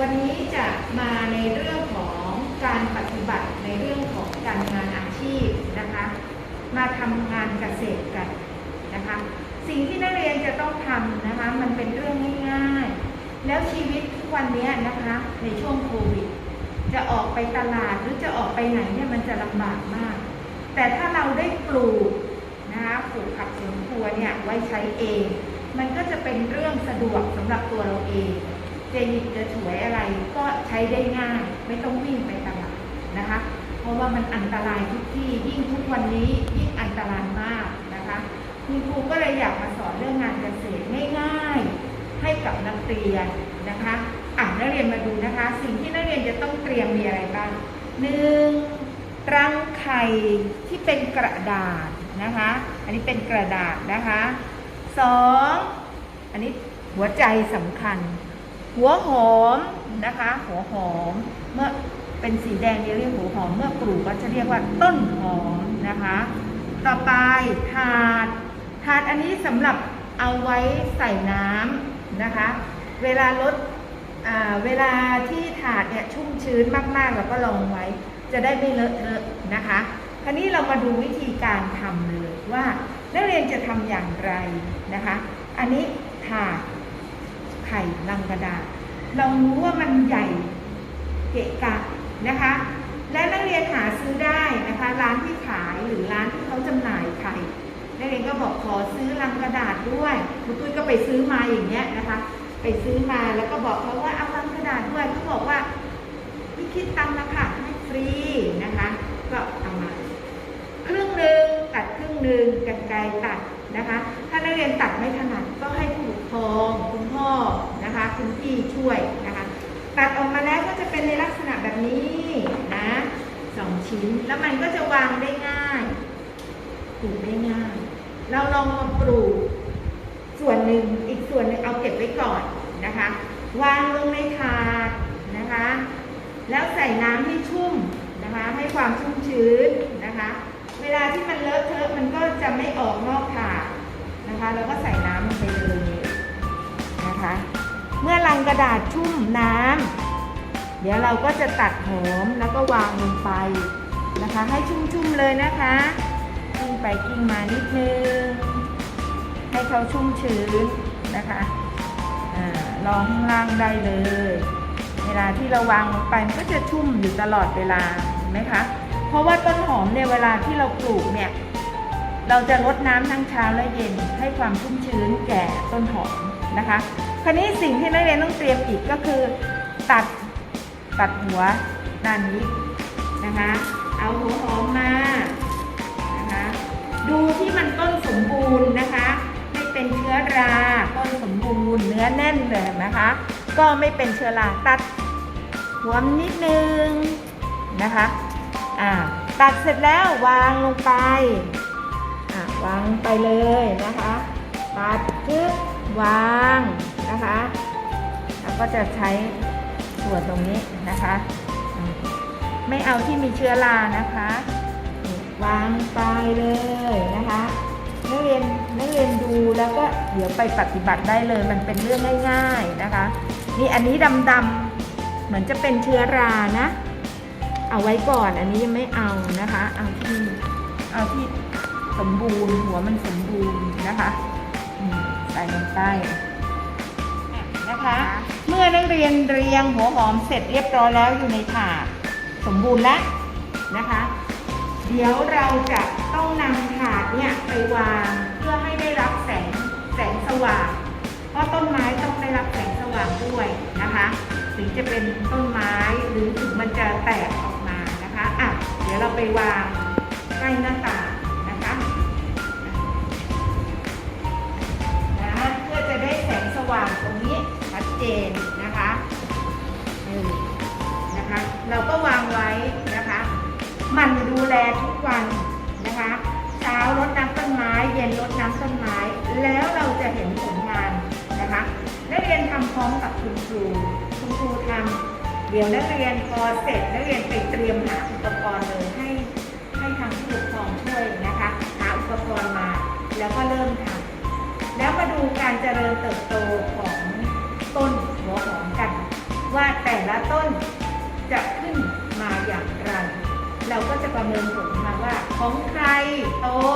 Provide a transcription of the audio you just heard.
วันนี้จะมาในเรื่องของการปฏิบัติในเรื่องของการงานอาชีพนะคะ มาทำงานเกษตรกันนะคะ สิ่งที่นักเรียนจะต้องทำนะคะ มันเป็นเรื่องง่ายๆ แล้วชีวิตทุกวันนี้นะคะ ในช่วงโควิด จะออกไปตลาดหรือจะออกไปไหนเนี่ยมันจะลำบากมาก แต่ถ้าเราได้ปลูกนะคะปลูกผักสวนครัวเนี่ยไว้ใช้เอง มันก็จะเป็นเรื่องสะดวกสำหรับตัวเราเอง จะหยิบจะฉวยอะไรก็ใช้ได้ง่าย ไม่ต้องวิ่งไปตลาดนะคะ เพราะว่ามันอันตรายทุกที่ยิ่งทุกวันนี้ยิ่งอันตรายมากนะคะคุณครูก็เลยอยากมาสอนเรื่องงานเกษตรง่ายๆให้กับนักเรียนนะคะอะนักเรียนมาดูนะคะ สิ่งที่นักเรียนจะต้องเตรียมมีอะไรบ้างหนึ่งรังไข่ที่เป็นกระดาษนะคะ อันนี้เป็นกระดาษนะคะสองอันนี้หัวใจสำคัญ หัวหอมนะคะ หัวหอมเมื่อเป็นสีแดงเรียกหัวหอม เมื่อปลูกก็จะเรียกว่าต้นหอมนะคะ ต่อไปถาด ถาดอันนี้สำหรับเอาไว้ใส่น้ำนะคะ เวลาลดเวลาที่ถาดเนี่ยชุ่มชื้นมากๆเราก็ลองไว้ จะได้ไม่เลอะเทอะนะคะคราวนี้เรามาดูวิธีการทำเลยว่านักเรียนจะทำอย่างไรนะคะ อันนี้ถาด ข่ลังกระดาษ เรารู้ว่ามันใหญ่เกะกะนะคะ และนักเรียนหาซื้อได้นะคะ ร้านที่ขายหรือร้านที่เขาจำหน่ายไข่นักเรียนก็บอกขอซื้อลังกระดาษด้วยครูตุ้ยก็ไปซื้อมาอย่างเงี้ยนะคะ ไปซื้อมาแล้วก็บอกเขาว่าเอาลังกระดาษด้วยเขาบอกว่าพี่คิดตังค์นะคะให้ฟรีนะคะ ก็เอามา ครึ่งหนึ่งตัดครึ่งหนึ่งกันไกรตัด นะคะ ถ้านักเรียนตัดไม่ถนัดก็ให้ผู้ปกครองคุณพ่อนะคะคุณพี่ช่วยนะคะ ตัดออกมาแล้วก็จะเป็นในลักษณะแบบนี้นะสองชิ้นแล้วมันก็จะวางได้ง่ายปลูกได้ง่าย เราลองมาปลูกส่วนหนึ่งอีกส่วนหนึ่งเอาเก็บไว้ก่อนนะคะ วางลงในถาดนะคะ แล้วใส่น้ำให้ชุ่มนะคะ ให้ความชุ่มชื้นนะคะ เวลาที่มันเลอะเทอะมันก็จะไม่ออกนอก แล้วก็ใส่น้ำลงไปเลยนะคะ เมื่อลังกระดาษชุ่มน้ำเดี๋ยวเราก็จะตัดหอมแล้วก็วางลงไปนะคะ ให้ชุ่มๆเลยนะคะกิ้งไปกิ้งมานิดนึง ให้เขาชุ่มชื้นนะคะอาลองข้างล่างได้เลย เวลาที่เราวางลงไปมันก็จะชุ่มอยู่ตลอดเวลาเห็นไหมคะ เพราะว่าต้นหอมเนี่ยเวลาที่เราปลูกเนี่ย เราจะรดน้ำทั้งเช้าและเย็นให้ความชุ่มชื้นแก่ต้นหอมนะคะ คราวนี้สิ่งที่นักเรียนต้องเตรียมอีกก็คือ ตัดตัดหัวด้านนี้นะคะ เอาหัวหอมมานะคะ ดูที่มันต้นสมบูรณ์นะคะ ไม่เป็นเชื้อราต้นสมบูรณ์เนื้อแน่นเลยนะคะ ก็ไม่เป็นเชื้อราตัดหัวนิดนึงนะคะอ่าตัดเสร็จแล้ววางลงไป วางไปเลยนะคะตัดปึ๊บวางนะคะ แล้วก็จะใช้ส่วนตรงนี้นะคะ ไม่เอาที่มีเชื้อรานะคะ วางไปเลยนะคะนักเรียนนักเรียนดูแล้วก็เดี๋ยวไปปฏิบัติได้เลย มันเป็นเรื่องง่าย ๆนะคะ นี่อันนี้ดำๆเหมือนจะเป็นเชื้อรานะ เอาไว้ก่อนอันนี้ยังไม่เอานะคะ เอาที่เอาที่ มบูรณ์ หัวมันสมบูรณ์นะคะใส่ลงไปนะคะ เมื่อนักเรียนเรียงหัวหอมเสร็จเรียบร้อยแล้วอยู่ในถาดสมบูรณ์แล้วนะคะ เดี๋ยวเราจะต้องนำถาดเนี่ยไปวางเพื่อให้ได้รับแสงแสงสว่าง เพราะต้นไม้ต้องได้รับแสงสว่างด้วยนะคะถึงจะเป็นต้นไม้หรือถึงมันจะแตกออกมานะคะอะเดี๋ยวเราไปวางใกล้หน้าต่าง เจนนะคะเออนะคะ เราก็วางไว้นะคะ มันดูแลทุกวันนะคะเช้ารดน้ำต้นไม้ เย็นรดน้ำต้นไม้ แล้วเราจะเห็นผลงานนะคะนักเรียนทำพร้อมกับคุณครูคุณครูทำเดี๋ยวนักเรียนพอเสร็จนักเรียนไปเตรียมหาอุปกรณ์เลยให้ให้ทางผู้ปกครองช่วยนะคะหาอุปกรณ์มาแล้วก็เริ่มทำแล้วมาดูการเจริญเติบโตของ ร